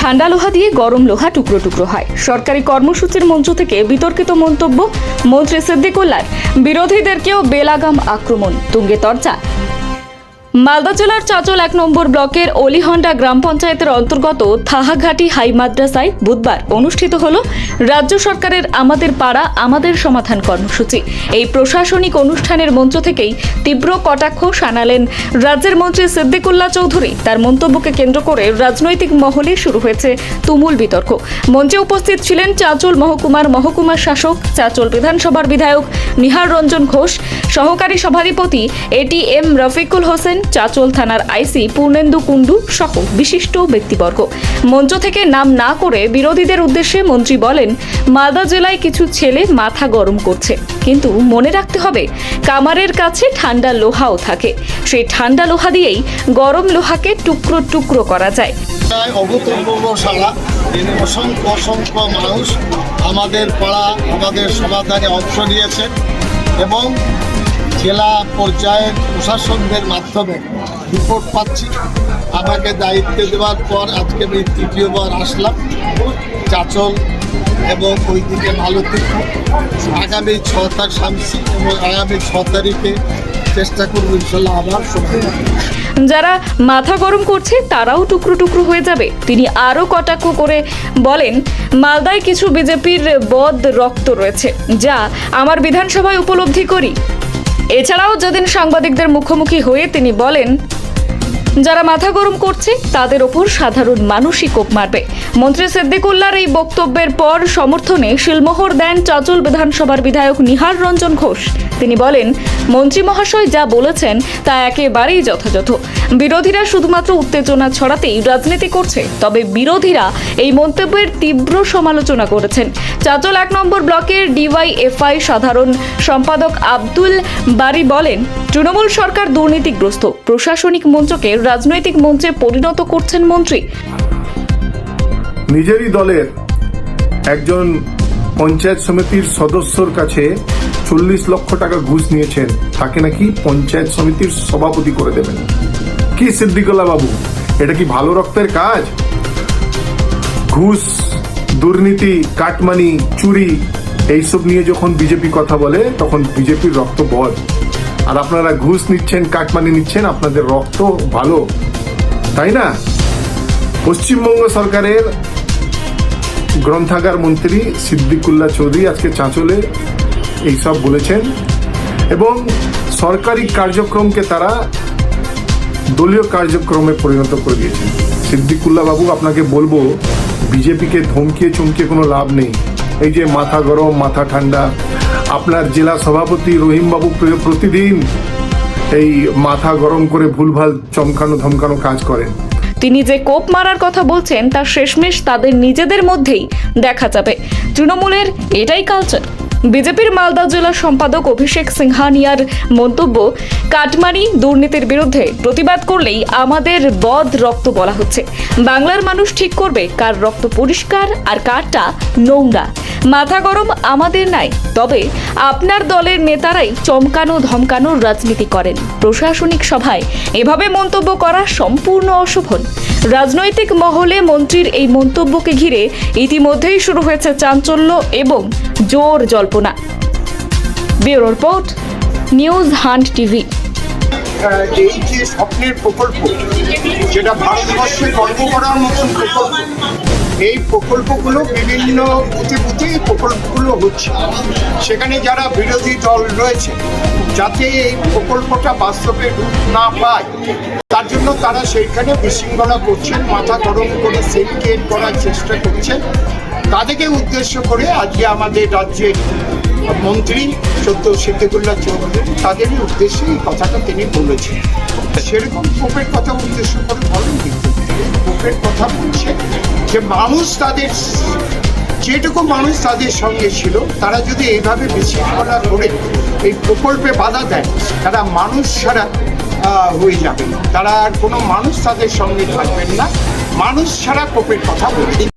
ঠান্ডা লোহা দিয়ে গরম লোহা টুকরো টুকরো হয়। সরকারি কর্মসূচির মঞ্চ থেকে বিতর্কিত মন্তব্য মন্ত্রী সিদ্দিকুল্লার। বিরোধীদেরকেও বেলাগাম আক্রমণ, তুঙ্গে তর্চা মালদা জেলার চাচল এক নম্বর ব্লকের অলিহন্ডা গ্রাম পঞ্চায়েতের অন্তর্গত থাহাঘাটি হাই মাদ্রাসায় বুধবার অনুষ্ঠিত হল রাজ্য সরকারের আমাদের পাড়া, আমাদের সমাধান কর্মসূচি। এই প্রশাসনিক অনুষ্ঠানের মঞ্চ থেকেই তীব্র কটাক্ষ শানালেন রাজ্যের মন্ত্রী সিদ্দিকুল্লাহ চৌধুরী। তার মন্তব্যকে কেন্দ্র করে রাজনৈতিক মহলে শুরু হয়েছে তুমুল বিতর্ক। মঞ্চে উপস্থিত ছিলেন চাঁচল মহকুমার মহকুমা শাসক, চাচল বিধানসভার বিধায়ক নিহার রঞ্জন ঘোষ, সহকারী সভাধিপতি এটি এম রফিকুল হোসেন চাচল থানার আইসি পূর্ণেন্দু কুণ্ডু সহ বিশিষ্ট ব্যক্তিবর্গ। মঞ্চ থেকে নাম না করে বিরোধীদের উদ্দেশ্যে মন্ত্রী বলেন, মালদা জেলায় কিছু ছেলে মাথা গরম করছে। কিন্তু মনে রাখতে হবে, কামারের কাছে ঠান্ডা লোহাও থাকে। সেই ঠান্ডা লোহা দিয়েই গরম লোহাকে টুকরো টুকরো করা যায়। অসংখ্য অসংখ্য মানুষ আমাদের পাড়া, আমাদের সমাধানে অংশ নিয়েছে এবং জেলা পর্যায়ের প্রশাসনদের মাধ্যমে রিপোর্ট পাচ্ছি। আমাকে দায়িত্ব দেওয়ার পর আজকে আমি তৃতীয়বার আসলাম। চাচল এবং ওইদিকে মালতী। আগামী ছ তারিখ শামসি এবং আগামী ছ তারিখে চেষ্টা করব ইনশাল্লাহ আবার সময় যারা মাথা গরম করছে, তারাও টুকরো টুকরো হয়ে যাবে। তিনি আরও কটাক্ষ করে বলেন, মালদায় কিছু বিজেপির বদ রক্ত রয়েছে, যা আমার বিধানসভায় উপলব্ধি করি। এছাড়াও যেদিন সাংবাদিকদের মুখোমুখি হয়ে তিনি বলেন যারা মাথা গরম করছে, তাদের ওপর সাধারণ মানুষই কোপ মারবে। মন্ত্রী সিদ্দিকুল্লার এই বক্তব্যের পর সমর্থনে শিলমোহর দেন চাচল বিধানসভার বিধায়ক নিহার রঞ্জন ঘোষ। তিনি বলেন, মন্ত্রী মহাশয় যা বলেছেন, তা একেবারেই যথাযথ। বিরোধীরা শুধুমাত্র উত্তেজনা ছড়াতেই রাজনীতি করছে, তবে বিরোধীরা এই মন্তব্যের তীব্র সমালোচনা করেছেন। চাচল এক নম্বর ব্লকের ডিওয়াইএফআই সাধারণ সম্পাদক আব্দুল বারি বলেন, তৃণমূল সরকার দুর্নীতিগ্রস্ত, প্রশাসনিক মঞ্চকে রাজনৈতিক মঞ্চে পরিণত করছেন মন্ত্রী। নিজেরই দলের একজন পঞ্চায়েত সমিতির সদস্যর কাছে চল্লিশ লক্ষ টাকা ঘুষ নিয়েছেন। তাকে নাকি পঞ্চায়েত সমিতির সভাপতি করে দেবেন। কি সিদ্দিকুল্লাহ বাবু, এটা কি ভালো রক্তের কাজ? ঘুষ, দুর্নীতি, কাটমানি, চুরি, এইসব নিয়ে যখন বিজেপি কথা বলে, তখন বিজেপির রক্ত বধ। আর আপনারা ঘুষ নিচ্ছেন, কাটমানি নিচ্ছেন, আপনাদের রক্ত ভালো। তাই না? পশ্চিমবঙ্গ সরকারের গ্রন্থাগার মন্ত্রী সিদ্দিকুল্লাহ চৌধুরী আজকে চাঁচলে এইসব বলেছেন এবং সরকারি কার্যক্রমকে তারা দলীয় কার্যক্রমে পরিণত করে দিয়েছেন। সিদ্দিকুল্লাহ বাবু আপনাকে বলব, বিজেপিকে ধমকিয়ে চমকিয়ে কোনো লাভ নেই। এই যে মাথা গরম, মাথা ঠান্ডা, আপনার জেলা সভাপতি রহিম বাবু প্রতিদিন এই মাথা গরম করে ভুলভাল চমকানো, ধমকানো কাজ করেন। তিনি যে কোপ মারার কথা বলছেন তা শেষমেশ তাদের নিজেদের মধ্যেই দেখা যাবে। তৃণমূলের এটাই কালচার বিজেপির মালদা জেলা সম্পাদক অভিষেক সিংহানিয়ার মন্তব্য, কাটমানি দুর্নীতির বিরুদ্ধে প্রতিবাদ করলেই আমাদের বদ রক্ত বলা হচ্ছে। বাংলার মানুষ ঠিক করবে কার রক্ত পরিষ্কার আর কারটা নোংরা। মাথা গরম আমাদের নাই, তবে আপনার দলের নেতারাই চমকানো ধমকানোর রাজনীতি করেন। প্রশাসনিক সভায় এভাবে মন্তব্য করা সম্পূর্ণ অশোভন। রাজনৈতিক মহলে মন্ত্রীর এই মন্তব্যকে ঘিরে ইতিমধ্যেই শুরু হয়েছে চাঞ্চল্য এবং জোর জল্পনা bureau report, news hunt TV. এই যে স্বপ্নের প্রকল্প, যেটা ভারতবর্ষে গর্ব করার মতন প্রকল্প, এই প্রকল্পগুলো বিভিন্ন এই প্রকল্পগুলো হচ্ছে। সেখানে যারা বিরোধী দল রয়েছে, যাতে এই প্রকল্পটা বাস্তবে রূপ না পায়, তার জন্য তারা সেইখানে বিশৃঙ্খলা করছেন, মাথা গরম করে সেলিকেট করার চেষ্টা করছেন। তাদেরকে উদ্দেশ্য করে আজকে আমাদের রাজ্যের মন্ত্রী সত্য সিদ্দিকুল্লাহ চৌধুরী, তাদেরই উদ্দেশ্যে এই কথাটা তিনি বলেছেন। সেরকম কোপের কথা উদ্দেশ্য করে বলেন কিন্তু কোপের কথা বলছে যে মানুষ তাদের, যেটুকু মানুষ তাদের সঙ্গে ছিল, তারা যদি এইভাবে বিশৃঙ্খলা করে এই প্রকল্পে বাধা দেয়, তারা মানুষ ছাড়া হয়ে যাবে তারা আর কোনো মানুষ তাদের সঙ্গে থাকবেন না। মানুষ ছাড়া কোপের কথা বলছে